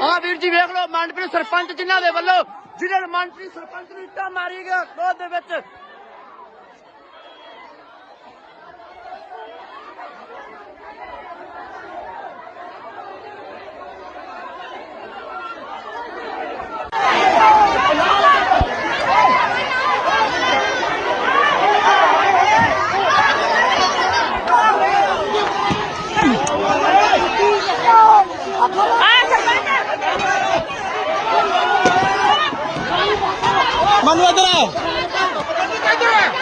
ਆ ਵੀਰ ਜੀ ਵੇਖ ਲਓ, ਮਨਪ੍ਰੀਤ ਸਰਪੰਚ ਜਿਨ੍ਹਾਂ ਦੇ ਵੱਲੋਂ ਜਿਹਨਾਂ ਮਨਪ੍ਰੀਤ ਸਰਪੰਚ ਨੂੰ ਇੱਟਾਂ ਮਾਰੀ ਗਿਆ ਕ੍ਰੋਧ ਦੇ ਵਿੱਚ। ਮਨੂ ਇਧਰ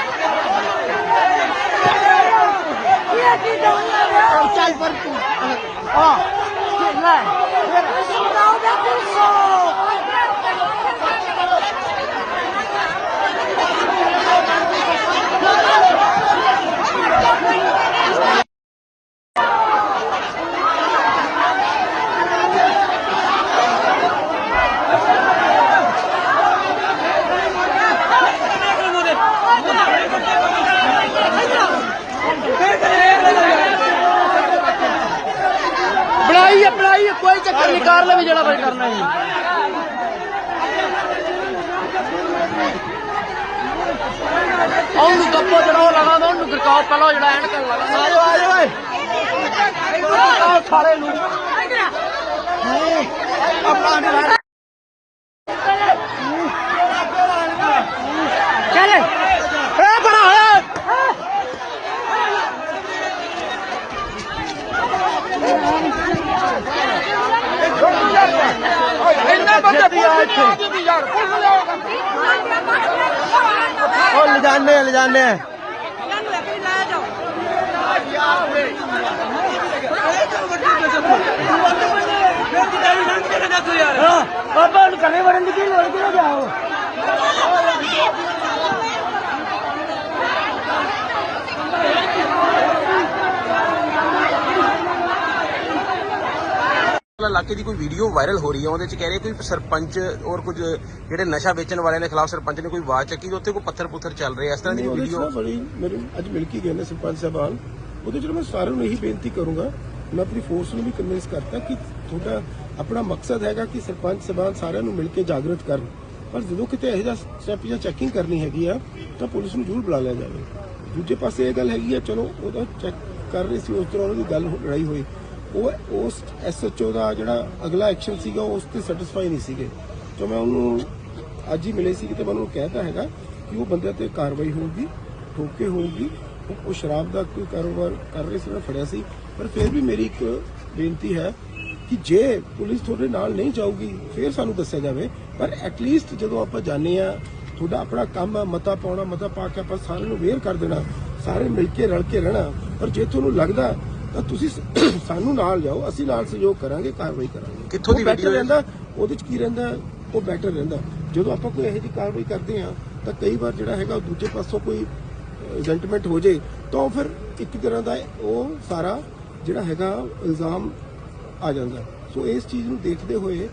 ਆ ਚੱਲ ਪਰ ਤੂੰ ਹਾਂ ਲੈ ਬਣਾਈ ਹੈ ਬਣਾਈ ਹੈ ਕੋਈ ਚੱਕਰ ਨਹੀਂ ਕਰ ਲਵੇ ਜਿਹੜਾ ਕੁਝ ਕਰਨਾ ਹੈ ਉਹਨੂੰ ਗੱਪੋ ਜਿਹੜਾ ਉਹ ਲਗਾ ਉਹਨੂੰ ਗਰਕਾਓ ਪਹਿਲਾਂ ਜਿਹੜਾ ਐਨਕ ਲਗਾ। ਆ ਜਾਓ ਆ ਜਾਓ ਓਏ। ਸਾਲੇ ਨੂੰ ਆਪਣਾ ਨਹੀਂ ਚੱਲ ਏ ਬੜਾ ਹੋਇਆ ਇੰਨਾ ਲਿਓ ਉਹ ਲਿਜਾਨੇ ਲਿਜਾਨੇ ਬਾਬਾ ਨੂੰ ਘਰੇ ਵੜਨ ਦੀ ਕੀ ਲੋੜ ਕਿਉਂ ਜਾਓ? ਇਲਾਕੇ ਦੀ ਕੋਈ ਵੀਡੀਓ ਵਾਇਰਲ ਹੋ ਰਹੀ ਹੈ ਉਹਦੇ ਚ ਕਹਿ ਰਹੇ ਕੋਈ ਸਰਪੰਚ ਔਰ ਕੁਝ ਜਿਹੜੇ ਨਸ਼ਾ ਵੇਚਣ ਵਾਲਿਆਂ ਦੇ ਖਿਲਾਫ ਸਰਪੰਚ ਨੇ ਕੋਈ ਆਵਾਜ਼ ਚੱਕੀ ਤੇ ਉੱਥੇ ਕੋਈ ਪੱਥਰ ਪੁੱਥਰ ਚੱਲ ਰਹੇ। ਇਸ ਤਰ੍ਹਾਂ ਦੀ ਉਹਦੇ 'ਚ ਵੀਡੀਓ ਨਾ ਬੜੀ ਮੇਰੇ ਅੱਜ ਮਿਲ ਕੇ ਗਏ ਨੇ ਸਰਪੰਚ ਸਾਹਿਬਾਨ ਉਹਦੇ ਚ ਮੈਂ ਸਾਰਿਆਂ ਨੂੰ ਇਹੀ ਬੇਨਤੀ ਕਰੂੰਗਾ ਮੈਂ ਆਪਣੀ ਫੋਰਸ ਨੂੰ ਵੀ ਕਨਵਿੰਸ ਕਰਤਾ ਕਿ ਤੁਹਾਡਾ ਆਪਣਾ ਮਕਸਦ ਹੈਗਾ ਕਿ ਸਰਪੰਚ ਸਾਹਿਬਾਨ ਸਾਰਿਆਂ ਨੂੰ ਮਿਲ ਕੇ ਜਾਗਰਤ ਕਰਨ ਪਰ ਜਦੋਂ ਕਿਤੇ ਇਹੋ ਜਿਹਾ ਸਟੈਪ ਜਾਂ ਚੈਕਿੰਗ ਕਰਨੀ ਹੈਗੀ ਆ ਤਾਂ ਪੁਲਿਸ ਨੂੰ ਜ਼ਰੂਰ ਬੁਲਾ ਲਿਆ ਜਾਵੇ ਦੂਜੇ ਪਾਸੇ ਇਹ ਗੱਲ ਹੈਗੀ ਆ ਚਲੋ ਉਹਦਾ ਚੈੱਕ ਕਰ ਰਹੇ ਸੀ ਉਸ ਤਰ੍ਹਾਂ ਉਹਨਾਂ ਦੀ ਗੱਲ ਹੋ- ਲੜਾਈ ਹੋਈ ਉਹ ਉਸ ਐਸਐਚਓ ਦਾ ਜਿਹੜਾ ਅਗਲਾ ਐਕਸ਼ਨ ਸੀਗਾ, ਉਸ ਤੇ ਸੈਟੀਸਫਾਈ ਨਹੀਂ ਸੀਗੇ। ਜੋ ਮੈਂ ਉਹਨੂੰ ਅੱਜ ਹੀ ਮਿਲੇ ਸੀ ਤੇ ਮੈਂ ਉਹਨੂੰ ਕਹਿਤਾ ਹੈਗਾ ਕਿ ਉਹ ਬੰਦੇ ਤੇ ਕਾਰਵਾਈ ਹੋਊਗੀ, ਠੋਕੇ ਹੋਊਗੀ, ਉਹ- ਸ਼ਰਾਬ ਦਾ ਕੋਈ ਕਾਰੋਬਾਰ ਕਰ ਰਹੇ ਸੀ ਮੈਂ ਫੜਿਆ ਸੀ। ਪਰ ਫਿਰ ਵੀ ਮੇਰੀ ਇੱਕ ਬੇਨਤੀ ਹੈ ਕਿ ਜੇ ਪੁਲਿਸ ਤੁਹਾਡੇ ਨਾਲ ਨਹੀਂ ਜਾਊਗੀ, ਫਿਰ ਸਾਨੂੰ ਦੱਸਿਆ ਜਾਵੇ। ਪਰ ਐਟਲੀਸਟ ਜਦੋਂ ਆਪਾਂ ਜਾਣੇ ਆ ਤੁਹਾਡਾ ਆਪਣਾ ਕੰਮ ਹੈ, ਮਤਾ ਪਾਉਣਾ, ਮਤਾ ਪਾ ਕੇ ਆਪਾਂ ਸਾਰਿਆਂ ਨੂੰ ਵੇਅਰ ਕਰ ਦੇਣਾ, ਸਾਰੇ ਮਿਲ ਕੇ ਰਲ ਕੇ ਰਹਿਣਾ। ਪਰ ਜੇ ਤੁਹਾਨੂੰ ਲੱਗਦਾ ਤਾਂ ਤੁਸੀਂ ਸਾਨੂੰ ਨਾਲ ਜਾਓ ਅਸੀਂ ਨਾਲ ਸਹਿਯੋਗ ਕਰਾਂਗੇ ਕਾਰਵਾਈ ਕਰਾਂਗੇ। ਕਿੱਥੋਂ ਦੀ ਹੈ? ਰਹਿੰਦਾ ਉਹਦੇ ਚ ਕੀ ਰਹਿੰਦਾ ਉਹ ਬੈਟਰ ਰਹਿੰਦਾ। ਜਦੋਂ ਆਪਾਂ ਕੋਈ ਇਹੋ ਜਿਹੀ ਕਾਰਵਾਈ ਕਰਦੇ ਆ ਤਾਂ ਕਈ ਵਾਰ ਜਿਹੜਾ ਹੈਗਾ ਉਹ ਦੂਜੇ ਪਾਸੋਂ ਕੋਈ ਰਿਜ਼ੈਂਟਮੈਂਟ ਹੋ ਜੇ ਤਾਂ ਫਿਰ ਇੱਕ ਤਰ੍ਹਾਂ ਦਾ ਉਹ ਸਾਰਾ ਜਿਹੜਾ ਹੈਗਾ ਇਲਜ਼ਾਮ ਆ ਜਾਂਦਾ। ਸੋ ਇਸ ਚੀਜ਼ ਨੂੰ ਦੇਖਦੇ ਹੋਏ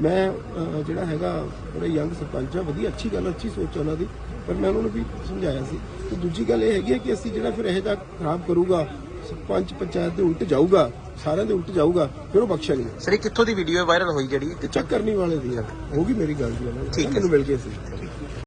ਮੈਂ ਜਿਹੜਾ ਹੈਗਾ ਬੜਾ ਯੰਗ ਸਰਪੰਚ ਆ ਵਧੀਆ ਅੱਛੀ ਗੱਲ ਅੱਛੀ ਸੋਚ ਉਹਨਾਂ ਦੀ। ਪਰ ਮੈਂ ਉਹਨਾਂ ਨੂੰ ਵੀ ਸਮਝਾਇਆ ਸੀ ਤੇ ਦੂਜੀ ਗੱਲ ਇਹ ਹੈਗੀ ਹੈ ਕਿ ਅਸੀਂ ਜਿਹੜਾ ਫਿਰ ਇਹ ਜਿਹਾ ਖਰਾਬ ਕਰੂਗਾ ਸਰਪੰਚ ਪੰਚਾਇਤ ਦੇ ਉਲਟ ਜਾਊਗਾ ਸਾਰਿਆਂ ਦੇ ਉਲਟ ਜਾਊਗਾ ਫਿਰ ਉਹ ਬਖਸ਼ਿਆ ਨਹੀਂ ਸਰ ਇਹ ਕਿੱਥੋਂ ਦੀ ਵੀਡੀਓ ਵਾਇਰਲ ਹੋਈ ਜਿਹੜੀ ਚੈੱਕ ਕਰਨੀ ਵਾਲੇ ਦੀ ਆ। ਹੋਊਗੀ ਮੇਰੀ ਗੱਲ ਦੀ ਉਹਨਾਂ ਨਾਲ। ਠੀਕ ਹੈ। ਮੈਨੂੰ ਮਿਲ ਗਏ ਸੀ